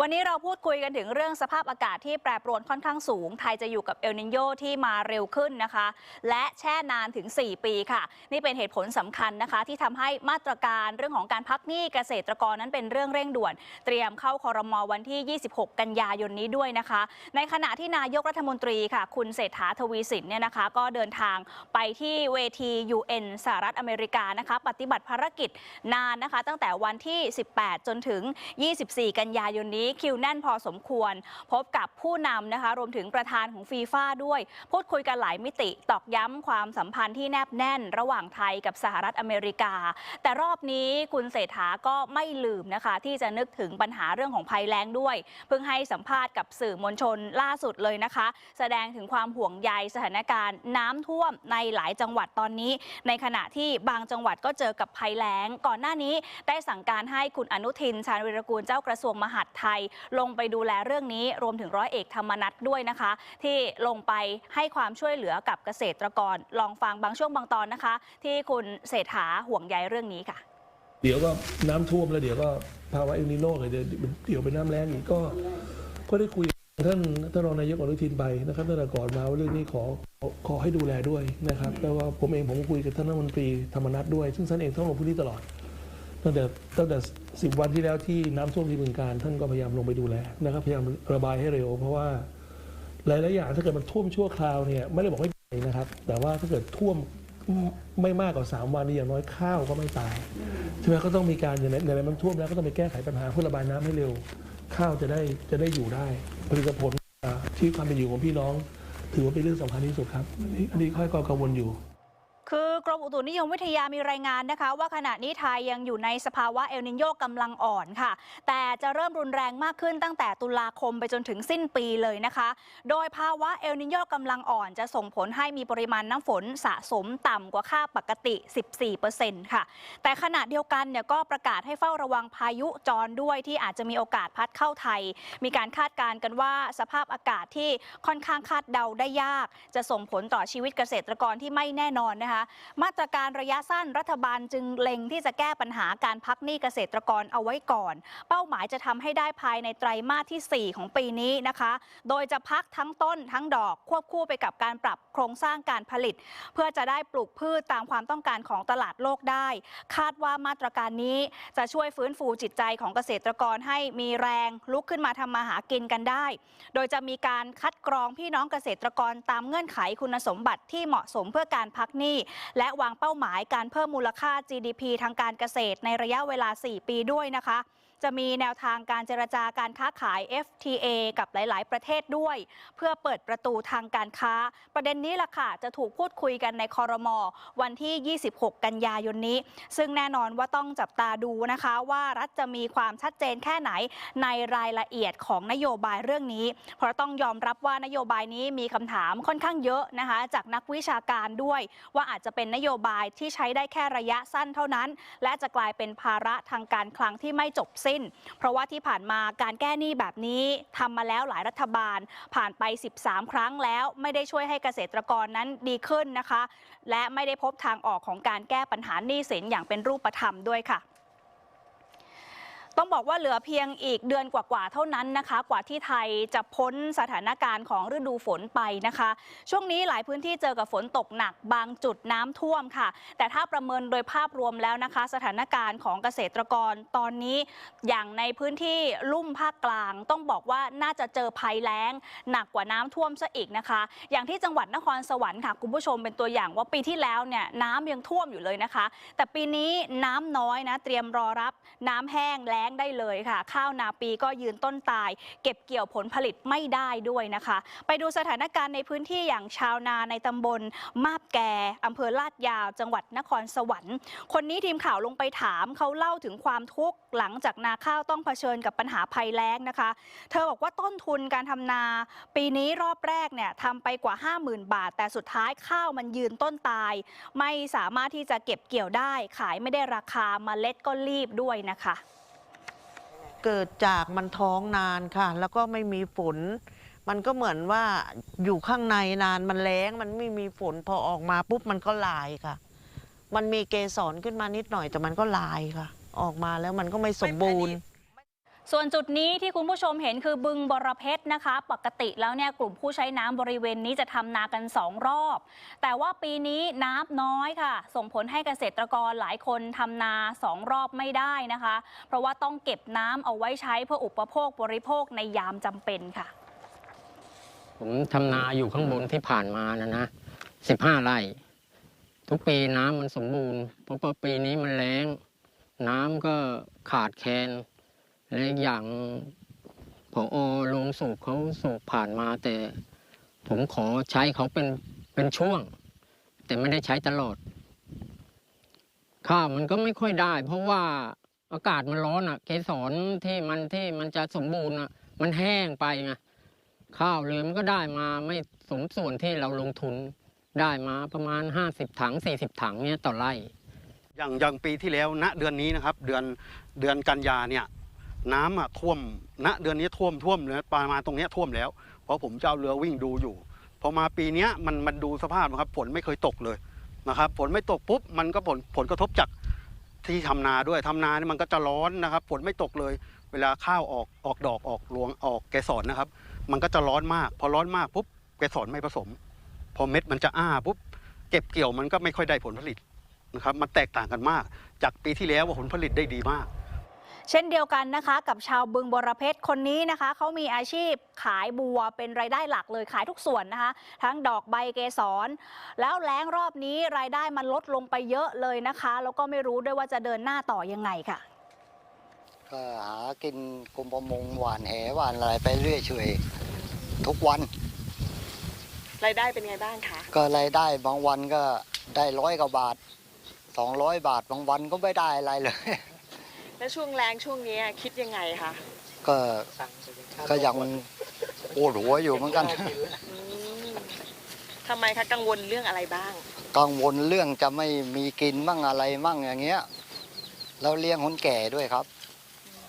วันนี้เราพูดคุยกันถึงเรื่องสภาพอากาศที่แปรปรวนค่อนข้างสูง ไทยจะอยู่กับเอลนิโยที่มาเร็วขึ้นนะคะ และแช่นานถึง 4 ปีค่ะ นี่เป็นเหตุผลสำคัญนะคะ ที่ทำให้มาตรการเรื่องของการพักหนี้เกษตรกรนั้นเป็นเรื่องเร่งด่วน เตรียมเข้าคอรมอวันที่ 26 กันยายนนี้ด้วยนะคะ ในขณะที่นายกรัฐมนตรีค่ะ คุณเศรษฐาทวีสินเนี่ยนะคะ ก็เดินทางไปที่เวที UN สหรัฐอเมริกานะคะ ปฏิบัติภารกิจนานนะคะ ตั้งแต่วันที่ 18 จนถึง 24 กันยายนนี้คิวแน่นพอสมควร พบกับผู้นำนะคะ รวมถึงประธานของฟีฟ่าด้วย พูดคุยกันหลายมิติตอกย้ำความสัมพันธ์ที่แนบแน่น ระหว่างไทยกับสหรัฐอเมริกา แต่รอบนี้คุณเศรษฐาก็ไม่ลืมนะคะ ที่จะนึกถึงปัญหาเรื่องของภัยแล้งด้วย เพิ่งให้สัมภาษณ์กับสื่อมวลชนล่าสุดเลยนะคะ แสดงถึงความห่วงใยสถานการณ์น้ำท่วมในหลายจังหวัดตอนนี้ ในขณะที่บางจังหวัดก็เจอกับภัยแล้ง ก่อนหน้านี้ได้สั่งการให้คุณอนุทินชาญวิรกูลเจ้ากระทรวงมหาดไทยลงไปดูแลเรื่องนี้รวมถึงร้อยเอกธรรมนัฐด้วยนะคะ ที่ลงไปให้ความช่วยเหลือกับเกษตรกร ลองฟังบางช่วงบางตอนนะคะ ที่คุณเศรษฐาห่วงใยเรื่องนี้ค่ะ เดี๋ยวก็น้ำท่วมแล้วเดี๋ยวก็ภาวะเอลนิโน่เลยเดี๋ยวเดี๋ยวเป็นน้ำแล้งอีกก็ก็ได้คุยกับท่านท่านรองนายกอนุทินไปนะครับตั้งแต่ก่อนมาว่าเรื่องนี้ขอขอให้ดูแลด้วยนะครับแล้วก็ผมเองผมก็คุยกับท่านรัฐมนตรีธรรมนัฐด้วย ซึ่งท่านเองต้องลงพื้นที่ตลอดตั้งแต่ตั้งแต่ สิบวันที่แล้วที่น้ำท่วมที่บึงการท่านก็พยายามลงไปดูแลนะครับพยายามระบายให้เร็ว เพราะว่าหลายๆอย่างถ้าเกิดมันท่วมชั่วคราวเนี่ยไม่ได้บอกไม่ตายนะครับ แต่ว่าถ้าเกิดท่วมไม่มากกว่าสามวันนี่อย่างน้อยข้าวก็ไม่ตายใช่ไหมก็ต้องมีการอย่างไรอย่างไรมันท่วมแล้วก็ต้องไปแก้ไขปัญหาเพื่อระบายน้ำให้เร็ว ข้าวจะได้จะได้อยู่ได้ผลิตผลอ่าชีวิตความเป็นอยู่ของพี่น้อง ถือว่าเป็นเรื่องสำคัญที่สุดครับอันนี้ค่อยก็กังวลอยู่ คือกรมอุตุนิยมวิทยามีรายงานนะคะ ว่าขณะนี้ไทยยังอยู่ในสภาวะเอลนิโยกำลังอ่อนค่ะ แต่จะเริ่มรุนแรงมากขึ้นตั้งแต่ตุลาคมไปจนถึงสิ้นปีเลยนะคะ โดยภาวะเอลนิโยกำลังอ่อนจะส่งผลให้มีปริมาณน้ำฝนสะสมต่ำกว่าค่าปกติ 14%ค่ะ แต่ขณะเดียวกันเนี่ยก็ประกาศให้เฝ้าระวังพายุจรด้วยที่อาจจะมีโอกาสพัดเข้าไทย มีการคาดการณ์กันว่าสภาพอากาศที่ค่อนข้างคาดเดาได้ยาก จะส่งผลต่อชีวิตเกษตรกรที่ไม่แน่นอนนะคะมาตรการระยะสั้นรัฐบาลจึงเล็งที่จะแก้ปัญหาการพักหนี้เกษตรกรเอาไว้ก่อน เป้าหมายจะทำให้ได้ภายในไตรมาสที่ 4 ของปีนี้นะคะ โดยจะพักทั้งต้นทั้งดอกควบคู่ไปกับการปรับโครงสร้างการผลิต เพื่อจะได้ปลูกพืชตามความต้องการของตลาดโลกได้ คาดว่ามาตรการนี้จะช่วยฟื้นฟูจิตใจของเกษตรกรให้มีแรงลุกขึ้นมาทำมาหากินกันได้ โดยจะมีการคัดกรองพี่น้องเกษตรกรตามเงื่อนไขคุณสมบัติที่เหมาะสมเพื่อการพักหนี้และวางเป้าหมายการเพิ่มมูลค่า GDP ทางการเกษตรในระยะเวลา 4 ปีด้วยนะคะ จะมีแนวทางการเจรจาการค้าขาย FTA กับหลาย ๆ ประเทศด้วย เพื่อเปิดประตูทางการค้า ประเด็นนี้ล่ะค่ะจะถูกพูดคุยกันในคอรมอวันที่ 26 กันยายนนี้ ซึ่งแน่นอนว่าต้องจับตาดูนะคะว่ารัฐจะมีความชัดเจนแค่ไหนในรายละเอียดของนโยบายเรื่องนี้ เพราะต้องยอมรับว่านโยบายนี้มีคำถามค่อนข้างเยอะนะคะจากนักวิชาการด้วย ว่าอาจจะเป็นนโยบายที่ใช้ได้แค่ระยะสั้นเท่านั้น และจะกลายเป็นภาระทางการคลังที่ไม่จบสิ้นเพราะว่าที่ผ่านมาการแก้หนี้แบบนี้ทำมาแล้วหลายรัฐบาลผ่านไป 13 ครั้งแล้วไม่ได้ช่วยให้เกษตรกรนั้นดีขึ้นนะคะ และไม่ได้พบทางออกของการแก้ปัญหาหนี้สินอย่างเป็นรูปธรรมด้วยค่ะ ต้องบอกว่าเหลือเพียงอีกเดือนกว่าๆเท่านั้นนะคะ กว่าที่ไทยจะพ้นสถานการณ์ของฤดูฝนไปนะคะ ช่วงนี้หลายพื้นที่เจอกับฝนตกหนักบางจุดน้ำท่วมค่ะ แต่ถ้าประเมินโดยภาพรวมแล้วนะคะ สถานการณ์ของเกษตรกรตอนนี้ อย่างในพื้นที่ลุ่มภาคกลาง ต้องบอกว่าน่าจะเจอภัยแล้ง หนักกว่าน้ำท่วมซะอีกนะคะ อย่างที่จังหวัดนครสวรรค์ค่ะคุณผู้ชมเป็นตัวอย่างว่าปีที่แล้วเนี่ยน้ำยังท่วมอยู่เลยนะคะ แต่ปีนี้น้ำน้อยนะ เตรียมรอรับน้ำแห้งแล้งได้เลยค่ะ ข้าวนาปีก็ยืนต้นตาย เก็บเกี่ยวผลผลิตไม่ได้ด้วยนะคะ ไปดูสถานการณ์ในพื้นที่อย่างชาวนาในตำบลมาบแกอำเภอลาดยาว จังหวัดนครสวรรค์ คนนี้ทีมข่าวลงไปถามเขาเล่าถึงความทุกข์หลังจากนาข้าวต้องเผชิญกับปัญหาภัยแล้งนะคะ เธอบอกว่าต้นทุนการทำนา ปีนี้รอบแรกเนี่ยทำไปกว่า 50,000 บาท แต่สุดท้ายข้าวมันยืนต้นตาย ไม่สามารถที่จะเก็บเกี่ยวได้ ขายไม่ได้ราคาเมล็ดก็รีบด้วยนะคะ เกิดจากมันท้องนานค่ะ แล้วก็ไม่มีฝน มันก็เหมือนว่าอยู่ข้างในนานมันแล้ง มันไม่มีฝนพอออกมาปุ๊บมันก็ลายค่ะ มันมีเกสรขึ้นมานิดหน่อยแต่มันก็ลายค่ะ ออกมาแล้วมันก็ไม่สมบูรณ์ ส่วนจุดนี้ที่คุณผู้ชมเห็นคือบึงบรเพชรนะคะ ปกติแล้วเนี่ยกลุ่มผู้ใช้น้ำบริเวณนี้จะทำนากัน2รอบ แต่ว่าปีนี้น้ำน้อยค่ะ ส่งผลให้เกษตรกรหลายคนทำนา2รอบไม่ได้นะคะ เพราะว่าต้องเก็บน้ำเอาไว้ใช้เพื่ออุปโภคบริโภคในยามจำเป็นค่ะ ผมทำนาอยู่ข้างบนที่ผ่านมานะนะสิบห้าไร่ทุกปีน้ำมันสมบูรณ์เพราะว่าปีนี้มันแล้งน้ำก็ขาดแคลน และอีกอย่างพอโรงสูบเขาสูบผ่านมา แต่ผมขอใช้เขาเป็นเป็นช่วง แต่ไม่ได้ใช้ตลอด ข้าวมันก็ไม่ค่อยได้ เพราะว่าอากาศมันร้อนอะ เกสรที่มันที่มันจะสมบูรณ์อะ มันแห้งไปไงข้าวเลยมันก็ได้มาไม่สมส่วนที่เราลงทุนได้มาประมาณ 50 ถัง 40 ถังเนี่ยต่อไร่อย่างอย่างปีที่แล้วณเดือนนี้นะครับ เดือนเดือนกันยาเนี่ย น้ำอะท่วมณเดือนนี้ท่วมท่วมเลยประมาณตรงเนี้ยท่วมแล้ว เพราะผมจะเอาเรือวิ่งดูอยู่ พอมาปีเนี้ยมันมันดูสภาพนะครับฝนไม่เคยตกเลยนะครับฝนไม่ตกปุ๊บมันก็ผลผลกระทบจากที่ทำนาด้วยทำนานี่มันก็จะร้อนนะครับฝนไม่ตกเลย เวลาข้าวออกออกดอกออกรวงออกเกสรนะครับ มันก็จะร้อนมาก พอร้อนมากปุ๊บเกสรไม่ผสม พอเม็ดมันจะอ้าปุ๊บเก็บเกี่ยวมันก็ไม่ค่อยได้ผลผลิตนะครับมันแตกต่างกันมาก จากปีที่แล้วว่าผลผลิตได้ดีมาก เช่นเดียวกันนะคะ กับชาวบึงบรเพชรคนนี้นะคะเขามีอาชีพขายบัวเป็นรายได้หลักเลยขายทุกส่วนนะคะ ทั้งดอกใบเกสร แล้วแล้งรอบนี้รายได้มันลดลงไปเยอะเลยนะคะ แล้วก็ไม่รู้ด้วยว่าจะเดินหน้าต่อยังไงค่ะ ก็หากินกรมประมงหวานแหหวานอะไรไปเรื่อยเฉยทุกวัน รายได้เป็นไงบ้างคะก็รายได้บางวันก็ได้ร้อยกว่าบาทสองร้อยบาทบางวันก็ไม่ได้อะไรเลย แล้วช่วงแรงช่วงนี้คิดยังไงคะก็ก็ยังปวดหัวอยู่เหมือนกันอืมทำไมคะกังวลเรื่องอะไรบ้าง กังวลเรื่องจะไม่มีกินมั่งอะไรมั่งอย่างเงี้ยแล้วเลี้ยงคนแก่ด้วยครับ